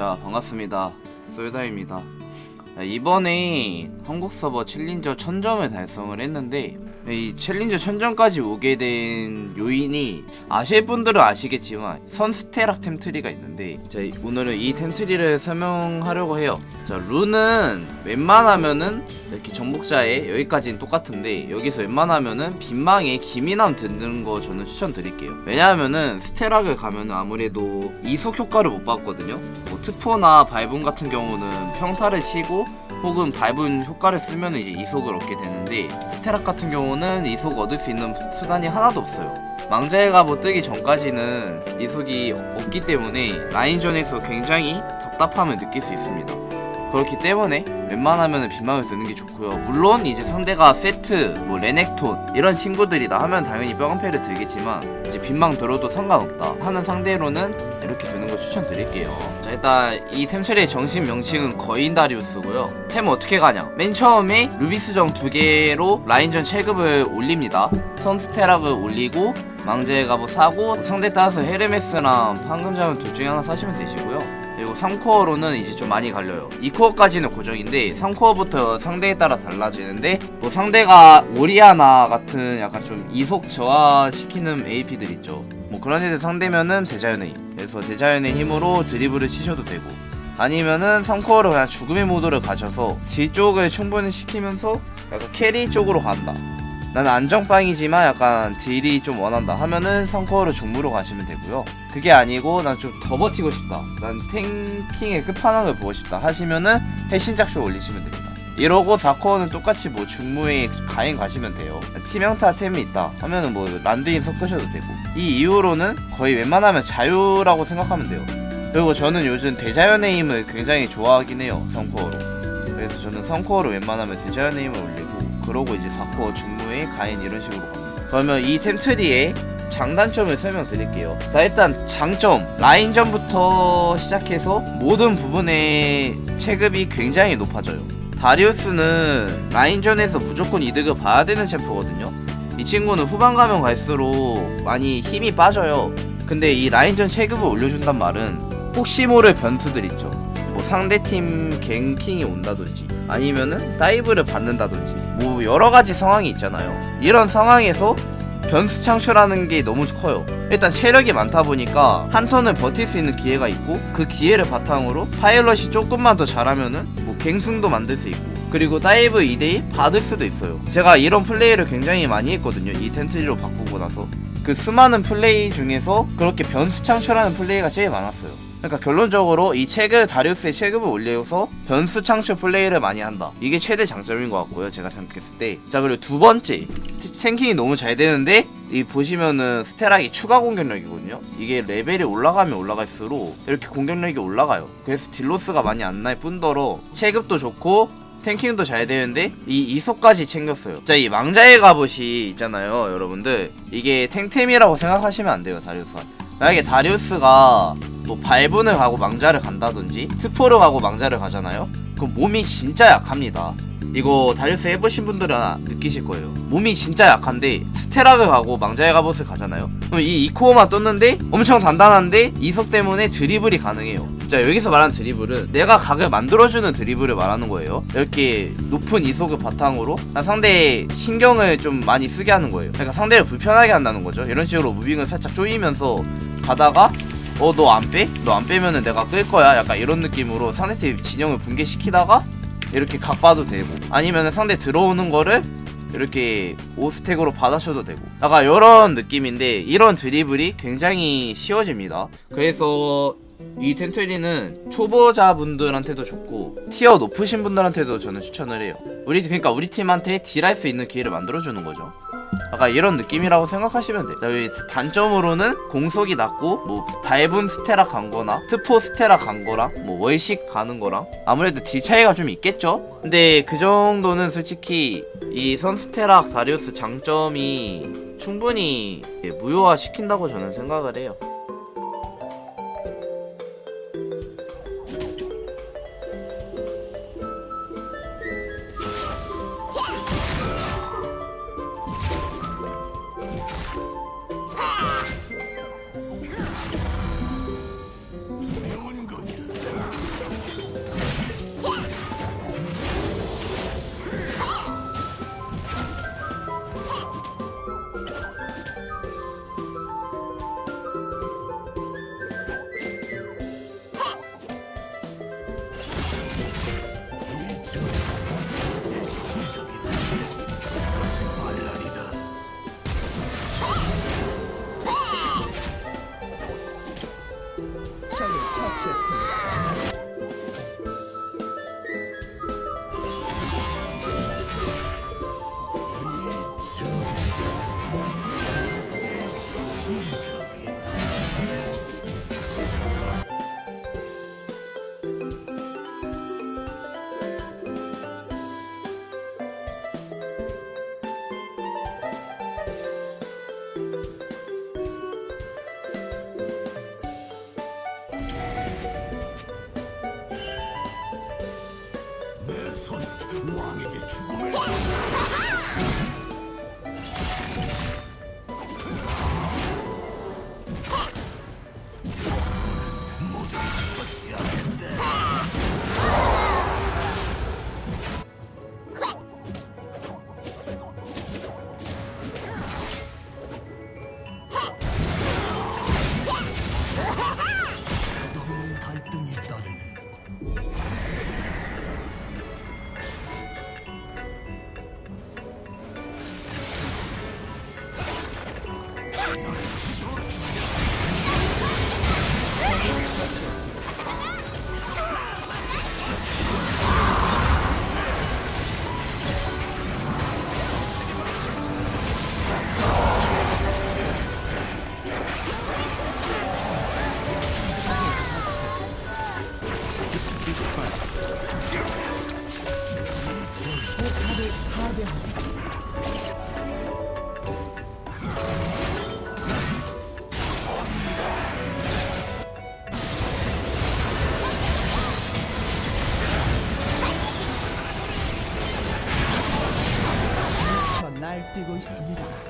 자 반갑습니다. 솔다입니다. 자, 이번에 한국 서버 챌린저 1000점을 달성을 했는데 이 챌린저 1000점까지 오게 된 요인이 아실 분들은 아시겠지만 선스테락 템트리가 있는데 자 이- 오늘은 이 템트리를 설명하려고 해요. 자 룬은 웬만하면은 이렇게 정복자에 여기까지는 똑같은데 여기서 웬만하면은 빈망에 기미남 듣는 거 저는 추천드릴게요. 왜냐하면은 스테락을 가면은 아무래도 이속 효과를 못 받거든요. 뭐 트포나 발분 같은 경우는 평타를 치고 혹은 발분 효과를 쓰면 이제 이속을 얻게 되는데 스테락 같은 경우는 이속 얻을 수 있는 수단이 하나도 없어요. 망자의 갑옷 뜨기 전까지는 이속이 없기 때문에 라인전에서 굉장히 답답함을 느낄 수 있습니다. 그렇기 때문에 웬만하면 빈망을 드는 게 좋고요. 물론 이제 상대가 세트, 뭐 레넥톤 이런 친구들이다 하면 당연히 뼈간패를 들겠지만 이제 빈망 들어도 상관없다 하는 상대로는 이렇게 드는 거 추천드릴게요. 자 일단 이 템트리의 정식 명칭은 거인 다리우스고요. 템 어떻게 가냐? 맨 처음에 루비스정 두 개로 라인전 체급을 올립니다. 선스테락을 올리고 망제의 갑옷 사고 상대 따라서 헤르메스랑 황금자원 둘 중에 하나 사시면 되시고요. 그리고 3코어로는 이제 좀 많이 갈려요. 2코어까지는 고정인데 3코어부터 상대에 따라 달라지는데 뭐 상대가 오리아나 같은 약간 좀 이속 저하시키는 AP들 있죠. 뭐 그런 애들 상대면은 대자연의 힘. 그래서 대자연의 힘으로 드리블을 치셔도 되고. 아니면은 3코어로 그냥 죽음의 모드를 가셔서 뒤쪽을 충분히 시키면서 약간 캐리 쪽으로 간다 나는 안정빵이지만 약간 딜이 좀 원한다 하면은 3코어로 중무로 가시면 되고요. 그게 아니고 난 좀 더 버티고 싶다. 난 탱킹의 끝판왕을 보고 싶다 하시면은 해신작쇼 올리시면 됩니다. 이러고 4코어는 똑같이 뭐 중무에 가행 가시면 돼요. 치명타 템이 있다 하면은 뭐 란드인 섞으셔도 되고. 이 이후로는 거의 웬만하면 자유라고 생각하면 돼요. 그리고 저는 요즘 대자연의 힘을 굉장히 좋아하긴 해요 3코어로. 그래서 저는 3코어로 웬만하면 대자연의 힘을 올리고 그러고 이제 4코어 중무에 가행 이런 식으로 갑니다 그러면 이 템트리의 장단점을 설명드릴게요. 자 일단 장점 라인전부터 시작해서 모든 부분의 체급이 굉장히 높아져요. 다리우스는 라인전에서 무조건 이득을 봐야 되는 챔프거든요. 이 친구는 후반 가면 갈수록 많이 힘이 빠져요. 근데 이 라인전 체급을 올려준단 말은 혹시 모를 변수들 있죠. 뭐 상대팀 갱킹이 온다든지 아니면은 다이브를 받는다든지 뭐 여러 가지 상황이 있잖아요. 이런 상황에서 변수 창출하는 게 너무 커요. 일단 체력이 많다 보니까 한 턴을 버틸 수 있는 기회가 있고 그 기회를 바탕으로 파일럿이 조금만 더 잘하면은 뭐 갱승도 만들 수 있고 그리고 다이브 2대2 받을 수도 있어요. 제가 이런 플레이를 굉장히 많이 했거든요. 이 텐트리로 바꾸고 나서 그 수많은 플레이 중에서 그렇게 변수 창출하는 플레이가 제일 많았어요. 그러니까 결론적으로 이 체급 다리우스의 체급을 올려서 변수 창출 플레이를 많이 한다. 이게 최대 장점인 것 같고요. 제가 생각했을 때. 자 그리고 두 번째 탱킹이 너무 잘 되는데 이 보시면은 스테락이 추가 공격력이거든요. 이게 레벨이 올라가면 올라갈수록 이렇게 공격력이 올라가요. 그래서 딜로스가 많이 안 날 뿐더러 체급도 좋고 탱킹도 잘 되는데 이 이속까지 챙겼어요. 자 이 망자의 갑옷이 있잖아요, 여러분들. 이게 탱템이라고 생각하시면 안 돼요, 다리우스. 만약에 다리우스가 뭐 발분을 가고 망자를 간다든지 트포를 가고 망자를 가잖아요. 그럼 몸이 진짜 약합니다. 이거 다리우스 해보신 분들은 느끼실 거예요. 몸이 진짜 약한데 스테락을 가고 망자의 갑옷을 가잖아요. 그럼 이 이코어만 떴는데 엄청 단단한데 이속 때문에 드리블이 가능해요. 자 여기서 말하는 드리블은 내가 각을 만들어주는 드리블을 말하는 거예요. 이렇게 높은 이속을 바탕으로 상대의 신경을 좀 많이 쓰게 하는 거예요. 그러니까 상대를 불편하게 한다는 거죠. 이런 식으로 무빙을 살짝 조이면서 가다가 어 너 안 빼? 너 안 빼면은 내가 끌 거야. 약간 이런 느낌으로 상대팀 진영을 붕괴시키다가 이렇게 각 봐도 되고 아니면 상대 들어오는 거를 이렇게 5스택으로 받아셔도 되고 약간 이런 느낌인데 이런 드리블이 굉장히 쉬워집니다 그래서 이 텐트리는 초보자분들한테도 좋고 티어 높으신 분들한테도 저는 추천을 해요 우리 그러니까 우리 팀한테 딜할 수 있는 기회를 만들어주는 거죠 약간 이런 느낌이라고 생각하시면 돼요. 자, 여기 단점으로는 공속이 낮고 뭐 발분 스테라 간 거나 트포 스테라 간 거랑 뭐 월식 가는 거랑 아무래도 딜 차이가 좀 있겠죠? 근데 그 정도는 솔직히 이 선스테락 다리우스 장점이 충분히 무효화 시킨다고 저는 생각을 해요. 지웠어. 乗る。 있습니다.